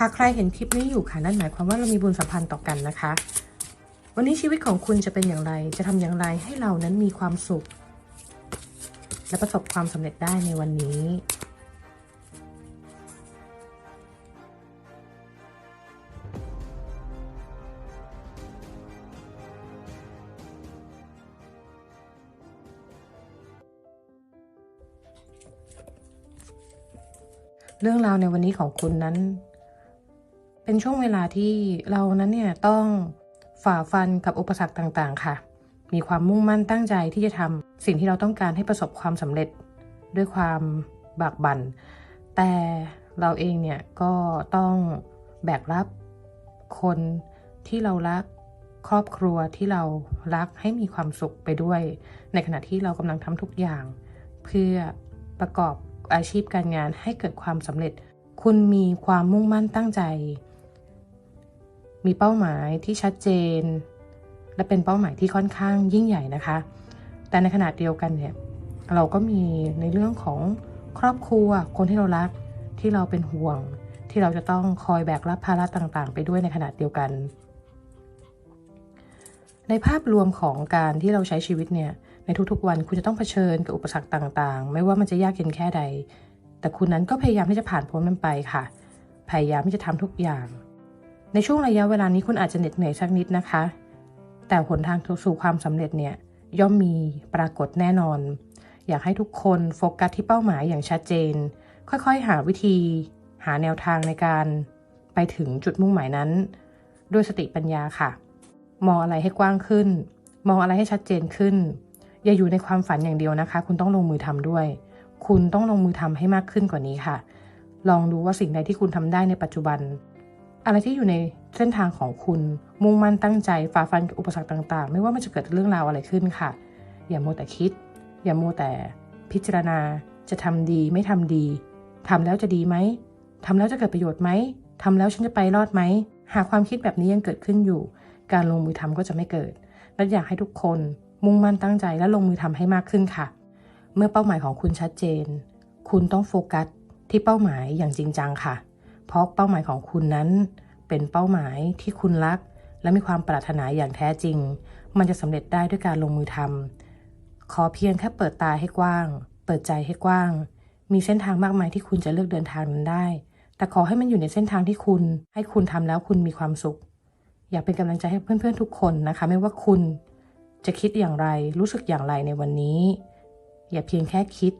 หากใครเห็นคลิปนี้อยู่ค่ะนั่นหมายความว่าเรามีบุญสัมพันธ์ต่อกันนะคะ วันนี้ชีวิตของคุณจะเป็นอย่างไร จะทำอย่างไรให้เรานั้นมีความสุข และประสบความสำเร็จได้ในวันนี้เรื่องราวในวันนี้ของคุณนั้น เป็นช่วงเวลาที่เรานั้นเนี่ยต้องฝ่าฟันกับอุปสรรคต่างๆ ค่ะ มีความมุ่งมั่นตั้งใจที่จะทำสิ่งที่เราต้องการให้ประสบความสำเร็จด้วยความบากบัน่น แต่เราเองเนี่ยก็ต้องแบกรับคนที่เรารักครอบครัวที่เรารักให้มีความสุขไปด้วย ในขณะที่เรากำลังทำทุกอย่าง เพื่อประกอบอาชีพการงานให้เกิดความสำเร็จ คุณมีความมุ่งมั่นตั้งใจ มีเป้าหมายที่ชัดเจน และเป็นเป้าหมายที่ค่อนข้างยิ่งใหญ่นะคะ แต่ในขณะเดียวกันเนี่ยเราก็มีในเรื่องของครอบครัวคนที่เรารักที่เราเป็นห่วง ที่เราจะต้องคอยแบกรับภาระต่างๆ ไปด้วยในขณะเดียวกัน ในภาพรวมของการที่เราใช้ชีวิตเนี่ยในทุกๆวันคุณจะต้องเผชิญกับอุปสรรคต่างๆ ไม่ว่ามันจะยากเย็นแค่ใด แต่คุณนั้นก็พยายามที่จะผ่านพ้นมันไปค่ะ พยายามที่จะทำทุกอย่าง ในช่วงระยะเวลานี้คุณอาจจะเหน็ดเหนื่อยสักนิดนะคะ แต่หนทางสู่ความสำเร็จเนี่ยย่อมมีปรากฏแน่นอน อยากให้ทุกคนโฟกัสที่เป้าหมายอย่างชัดเจน ค่อยๆ หาวิธี หาแนวทางในการ ไปถึงจุดมุ่งหมายนั้น ด้วยสติปัญญาค่ะ มองอะไรให้กว้างขึ้น มองอะไรให้ชัดเจนขึ้น อย่าอยู่ในความฝันอย่างเดียวนะคะ คุณต้องลงมือทำด้วย คุณต้องลงมือทำให้มากขึ้นกว่านี้ค่ะ ลองดูว่าสิ่งใดที่คุณทำได้ในปัจจุบัน อะไรที่อยู่ในเส้นทางของคุณ มุ่งมั่นตั้งใจฝ่าฟันอุปสรรคต่างๆ ไม่ว่ามันจะเกิดเรื่องราวอะไรขึ้นค่ะ อย่าโมแต่คิด อย่าโมแต่พิจารณาจะทำดีไม่ทำดีทำแล้วจะดีไหมทำแล้วจะเกิดประโยชน์ไหมทำแล้วฉันจะไปรอดไหม หากความคิดแบบนี้ยังเกิดขึ้นอยู่ การลงมือทำก็จะไม่เกิดและอยากให้ทุกคนมุ่งมั่นตั้งใจและลงมือทำให้มากขึ้นค่ะ เมื่อเป้าหมายของคุณชัดเจน คุณต้องโฟกัสที่เป้าหมายอย่างจริงจังค่ะ เพราะเป้าหมายของคุณนั้น เป็นเป้าหมายที่คุณรัก และมีความปรารถนาอย่างแท้จริง มันจะสำเร็จได้ด้วยการลงมือทำขอเพียงแค่เปิดตาให้กว้าง เปิดใจให้กว้าง มีเส้นทางมากมายที่คุณจะเลือกเดินทางนั้นได้ แต่ขอให้มันอยู่ในเส้นทางที่คุณ ให้คุณทำแล้วคุณมีความสุข อยากเป็นกำลังใจให้เพื่อนๆทุกคนนะคะ ไม่ว่าคุณจะคิดอย่างไรรู้สึกอย่างไรในวันนี้ อย่าเพียงแค่คิด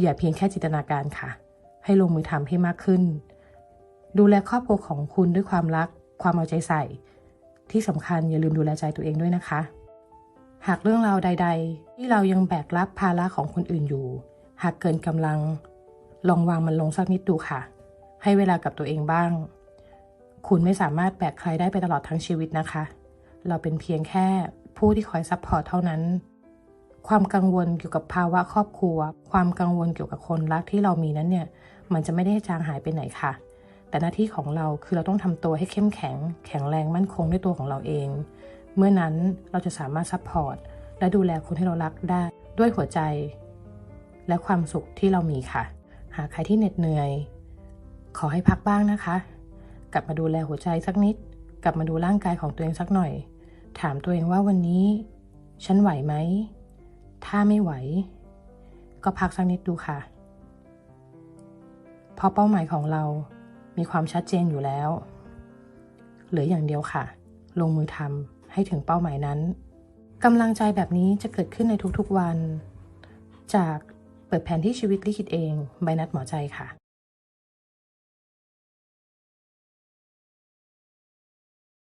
อย่าเพียงแค่จินตนาการค่ะ ให้ลงมือทำให้มากขึ้น ดูแลครอบครัวของคุณด้วยความรัก ความเอาใจใส่ ที่สำคัญอย่าลืมดูแลใจตัวเองด้วยนะคะ หากเรื่องราวใด ๆ ที่เรายังแบกรับภาระของคนอื่นอยู่ หากเกินกำลัง ลองวางมันลงสักนิดดูค่ะ ให้เวลากับตัวเองบ้าง คุณไม่สามารถแบกใครได้ไปตลอดทั้งชีวิตนะคะ เราเป็นเพียงแค่ผู้ที่คอยซัพพอร์ตเท่านั้น ความกังวลเกี่ยวกับภาวะครอบครัว ความกังวลเกี่ยวกับคนรักที่เรามีนั้นเนี่ย มันจะไม่ได้จางหายไปไหนค่ะ แต่หน้าที่ของเราคือเราต้องทำตัวให้เข้มแข็ง แข็งแรงมั่นคงด้วยตัวของเราเอง เมื่อนั้นเราจะสามารถซัพพอร์ตและดูแลคนที่เรารักได้ด้วยหัวใจ และความสุขที่เรามีค่ะ หากใครที่เหน็ดเหนื่อย ขอให้พักบ้างนะคะ กลับมาดูแลหัวใจสักนิด กลับมาดูร่างกายของตัวเองสักหน่อย ถามตัวเองว่าวันนี้ ฉันไหวไหม ถ้าไม่ไหว ก็พักสักนิดดูค่ะ เพราะเป้าหมายของเรา มีความชัดเจนอยู่แล้ว เหลืออย่างเดียวค่ะ ลงมือทำให้ถึงเป้าหมายนั้นกำลังใจแบบนี้จะเกิดขึ้นในทุกๆวัน จากเปิดแผนที่ชีวิตลิขิตเอง ใบนัดหมอใจค่ะ